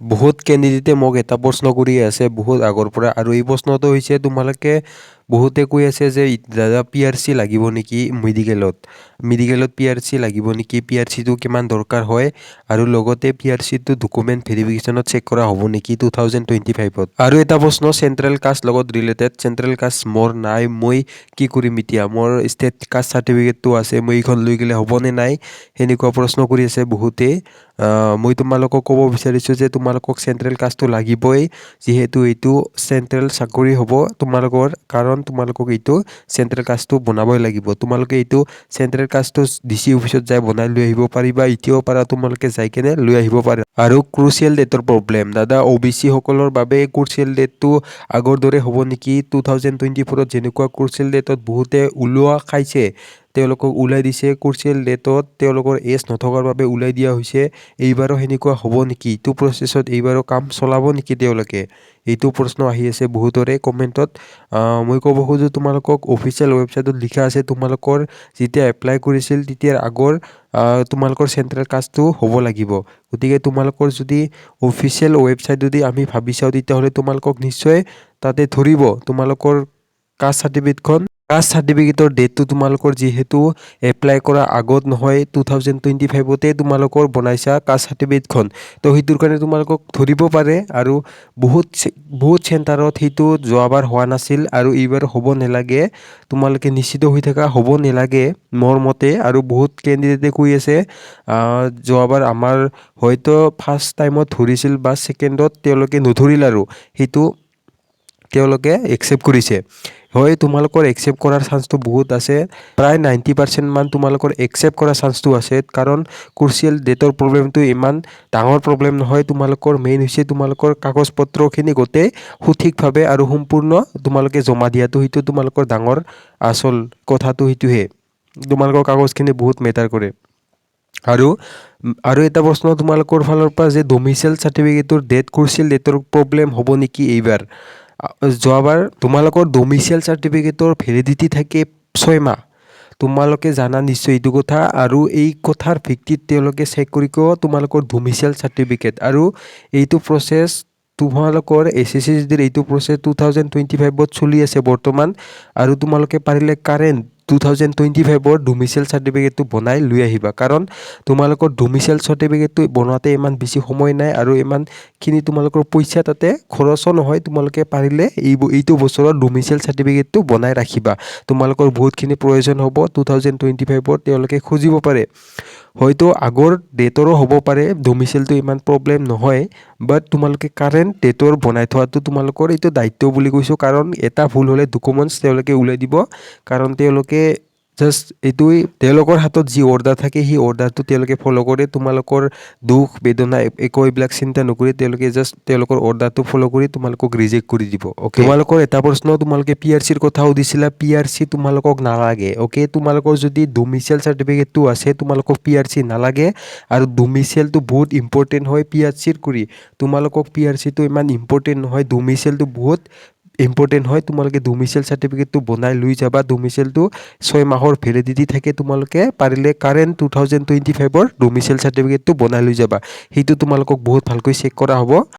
বহুত কেণ্ডিডেটে মোক এটা প্ৰশ্ন কৰি আছে, বহুত আগৰ পৰা। আৰু এই প্ৰশ্নটো হৈছে, তোমালোকে বহুতে কৈ আছে যে দাদা পি আৰ চি লাগিব নেকি মেডিকেলত মেডিকেলত পি আৰ চি লাগিব নেকি? পি আৰ চিটো কিমান দৰকাৰ হয়? আৰু লগতে পি আৰ চিটো ডকুমেণ্ট ভেৰিফিকেশ্যনত চেক কৰা হ'ব নেকি টু থাউজেণ্ড টুৱেণ্টি ফাইভত আৰু এটা প্ৰশ্ন চেণ্ট্ৰেল কাষ্ট লগত ৰিলেটেড চেণ্ট্ৰেল কাষ্ট মোৰ নাই, মই কি কৰিম এতিয়া? মোৰ ষ্টেট কাষ্ট চাৰ্টিফিকেটটো আছে, মই এইখন লৈ গ'লে হ'বনে নাই? সেনেকুৱা প্ৰশ্ন কৰি আছে বহুতেই মই তোমালোকক ক'ব বিচাৰিছোঁ যে, তোমালোকক চেণ্ট্ৰেল কাষ্টটো লাগিবই, যিহেতু এইটো চেণ্ট্ৰেল চাকৰি হ'ব তোমালোকৰ কাৰণ তোমালোকক এইটো চেণ্ট্ৰেল কাষ্টটো বনাবই লাগিব। তোমালোকে এইটো চেণ্ট্ৰেল কাষ্টটো ডি চি অফিচত যাই বনাই লৈ আহিব পাৰিবা এতিয়াও পাৰা তোমালোকে যাই কেনে লৈ আহিব পাৰা। আৰু ক্ৰুচিয়েল ডেটৰ প্ৰব্লেম দাদা অ' বি চিসকলৰ বাবে ক্ৰুচিয়েল ডেটটো আগৰ দৰে হ'ব নেকি? টু থাউজেণ্ড টুৱেণ্টি ফ'ৰত যেনেকুৱা ক্ৰুচিয়েল ডেটত বহুতে ওলোৱা খাইছে। তেওঁলোকক ওলাই দিছে। ক্ৰুচিয়েল ডেটত তেওঁলোকৰ এজ নথকাৰ বাবে ওলাই দিয়া হৈছে। এইবাৰো সেনেকুৱা হ'ব নেকি? এইটো প্ৰচেছত এইবাৰো কাম চলাব নেকি তেওঁলোকে? এইটো প্ৰশ্ন আহি আছে বহুতৰে কমেণ্টত। মই ক'ব খোজোঁ তোমালোকক অফিচিয়েল ৱেবছাইটত লিখা আছে। তোমালোকৰ যেতিয়া এপ্লাই কৰিছিল, তেতিয়াৰ আগৰ তোমালোকৰ চেণ্ট্ৰেল কাষ্টটো হ'ব লাগিব। গতিকে তোমালোকৰ যদি অফিচিয়েল ৱেবছাইট যদি আমি ভাবি চাওঁ, তেতিয়াহ'লে তোমালোকক নিশ্চয় তাতে ধৰিব। তোমালোকৰ কাষ্ট চাৰ্টিফিকেটখন কাষ্ট চাৰ্টিফিকেটৰ ডেটটো তোমালোকৰ যিহেতু এপ্লাই কৰা আগত নহয় টু থাউজেণ্ড টুৱেণ্টি ফাইভতে তোমালোকৰ বনাইছা কাষ্ট চাৰ্টিফিকেটখন তো সেইটোৰ কাৰণে তোমালোকক ধৰিব পাৰে আৰু বহুত বহুত চেণ্টাৰত সেইটো যোৱাবাৰ হোৱা নাছিল আৰু এইবাৰ হ'ব নালাগে। তোমালোকে নিশ্চিত হৈ থাকা, হ'ব নালাগে মোৰ মতে আৰু বহুত কেণ্ডিডেটে কৈ আছে। যোৱাবাৰ আমাৰ হয়তো ফাৰ্ষ্ট টাইমত ধৰিছিল বা ছেকেণ্ডত তেওঁলোকে নধৰিল আৰু। সেইটো তেওঁলোকে একচেপ্ট কৰিছে। হয়, তোমালোকৰ একচেপ্ট কৰাৰ চান্সটো বহুত আছে। প্ৰায় নাইণ্টি পাৰ্চেণ্টমান তোমালোকৰ একচেপ্ট কৰাৰ চান্সটো আছে, কাৰণ ক্ৰুচিয়েল ডেটৰ প্ৰব্লেমটো ইমান ডাঙৰ প্ৰব্লেম নহয়। তোমালোকৰ মেইন হৈছে তোমালোকৰ কাগজ পত্ৰখিনি গোটেই সঠিকভাৱে আৰু সম্পূৰ্ণ তোমালোকে জমা দিয়াটো, সেইটো তোমালোকৰ ডাঙৰ আচল কথাটো সেইটোহে। তোমালোকৰ কাগজখিনি বহুত মেটাৰ কৰে। আৰু আৰু এটা প্ৰশ্ন তোমালোকৰ ফালৰ পৰা যে ডমিচিয়েল চাৰ্টিফিকেটৰ ডেট ক্ৰুচিয়েল ডেটৰ প্ৰব্লেম হ'ব নেকি এইবাৰ? যোৱাবাৰ তোমালোকৰ ডমিচিয়েল চাৰ্টিফিকেটৰ ভেলিডিটি থাকে ছয় মাহ। তোমালোকে জানা নিশ্চয় এইটো কথা আৰু এই কথাৰ ভিত্তিত তেওঁলোকে চেক কৰিব তোমালোকৰ ডমিচিয়েল চাৰ্টিফিকেট আৰু এইটো প্ৰচেছ তোমালোকৰ এছ এছ চি জিডিৰ এইটো প্ৰচেছ টু থাউজেণ্ড টুৱেণ্টি ফাইভত চলি আছে বৰ্তমান আৰু তোমালোকে পাৰিলে কাৰেণ্ট টু থাউজেণ্ড টুৱেণ্টি ফাইভৰ ডমিচিয়েল চাৰ্টিফিকেটটো বনাই লৈ আহিবা। কাৰণ তোমালোকৰ ডমিচিয়েল চাৰ্টিফিকেটটো বনাওঁতে ইমান বেছি সময় নাই আৰু ইমানখিনি তোমালোকৰ পইচা তাতে খৰচো নহয়, তোমালোকে পাৰিলে এই এইটো বছৰত ডমিচিয়েল চাৰ্টিফিকেটটো বনাই ৰাখিবা। তোমালোকৰ বহুতখিনি প্ৰয়োজন হ'ব টু থাউজেণ্ড টুৱেণ্টি ফাইভত তেওঁলোকে খুজিব পাৰে। হয়তো আগৰ ডেটৰো হ'ব পাৰে ডমিচিয়েলটো ইমান প্ৰব্লেম নহয় বাট তোমালোকে কাৰেণ্ট ডেটৰ বনাই থোৱাটো তোমালোকৰ এইটো দায়িত্ব বুলি কৈছোঁ, কাৰণ এটা ভুল হ'লে ডকুমেণ্টছ তেওঁলোকে ওলাই দিব, কাৰণ তেওঁলোকে জাষ্ট এইটোৱেই তেওঁলোকৰ হাতত যি অৰ্ডাৰ থাকে, সেই অৰ্ডাৰটো তেওঁলোকে ফ'ল' কৰে। তোমালোকৰ দুখ, বেদনা, একো এইবিলাক চিন্তা নকৰি তেওঁলোকে জাষ্ট তেওঁলোকৰ অৰ্ডাৰটো ফ'ল' কৰি তোমালোকক ৰিজেক্ট কৰি দিব অ'কে তোমালোকৰ এটা প্ৰশ্ন, তোমালোকে পি আৰ চিৰ কথা সুধিছিলা পি আৰ চি তোমালোকক নালাগে অ'কে তোমালোকৰ যদি ডমিচিয়েল চাৰ্টিফিকেটটো আছে, তোমালোকক পি আৰ চি নালাগে। আৰু ডমিচিয়েলটো বহুত ইম্পৰ্টেণ্ট হয় পি আৰ চিৰ কৰি। তোমালোকক পি আৰ চিটো ইমান ইম্পৰ্টেণ্ট নহয় ডমিচিয়েলটো বহুত ইম্পৰ্টেণ্ট হয়, তোমালোকে ডোমিচিয়েল চাৰ্টিফিকেটটো বনাই লৈ যাবা। ডমিচিয়েলটো ছয় মাহৰ ভেলিডিটি থাকে, তোমালোকে পাৰিলে কাৰেণ্ট টু থাউজেণ্ড টুৱেণ্টি ফাইভৰ ডমিচিয়েল চাৰ্টিফিকেটটো বনাই লৈ যাবা। সেইটো তোমালোকক বহুত ভালকৈ চেক কৰা হ'ব।